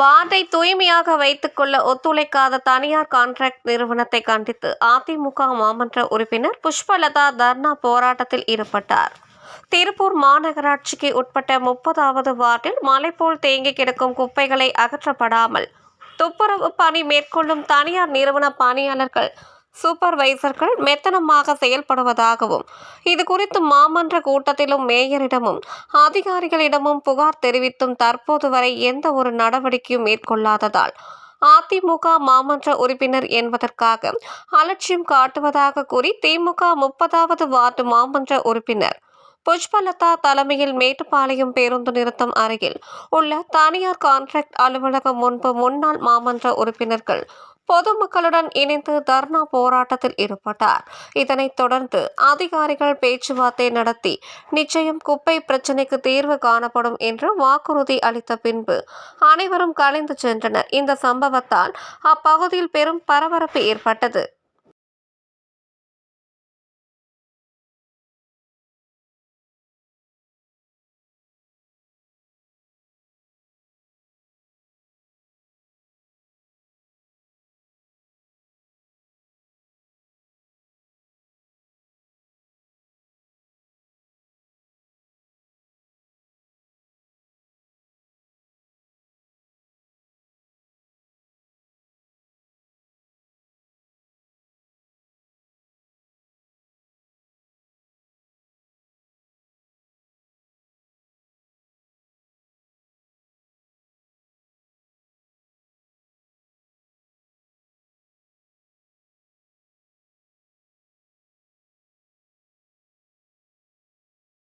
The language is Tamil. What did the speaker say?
வார்டை தூய்மையாக வைத்துக்கொள்ள ஒத்துழைக்காத தனியார் கான்ட்ராக்ட் நிறுவனத்தை கண்டித்து அதிமுக மாமன்ற உறுப்பினர் புஷ்பலதா தர்ணா போராட்டத்தில் ஈடுபட்டார். திருப்பூர் மாநகராட்சிக்கு உட்பட்ட முப்பதாவது வார்டில் மலை போல் தேங்கி கிடக்கும் குப்பைகளை அகற்றப்படாமல் துப்புரவு பணி மேற்கொள்ளும் தனியார் நிறுவன பணியாளர்கள் சூப்பர்வைசர்கள் மெத்தனமாக செயல்படுவதாகவும் இது குறித்து மாமன்ற கூட்டத்திலும் மேயரிடமும் அதிகாரிகளிடமும் புகார் தெரிவித்தும் தற்போது வரை எந்த ஒரு நடவடிக்கையும் மேற்கொள்ளாததால் அதிமுக மாமன்ற உறுப்பினர் என்பதற்காக அலட்சியம் காட்டுவதாக கூறி திமுக முப்பதாவது வார்டு மாமன்ற உறுப்பினர் புஷ்பலதா தலைமையில் மேட்டுப்பாளையம் பேருந்து நிறுத்தம் அருகில் உள்ள தனியார் கான்ட்ராக்ட் அலுவலகம் முன்பு முன்னாள் மாமன்ற உறுப்பினர்கள் பொதுமக்களுடன் இணைந்து தர்ணா போராட்டத்தில் ஈடுபட்டார். இதனைத் தொடர்ந்து அதிகாரிகள் பேச்சுவார்த்தை நடத்தி நிச்சயம் குப்பை பிரச்சினைக்கு தீர்வு காணப்படும் என்று வாக்குறுதி அளித்த பின்பு அனைவரும் கலைந்து சென்றனர். இந்த சம்பவத்தால் அப்பகுதியில் பெரும் பரபரப்பு ஏற்பட்டது.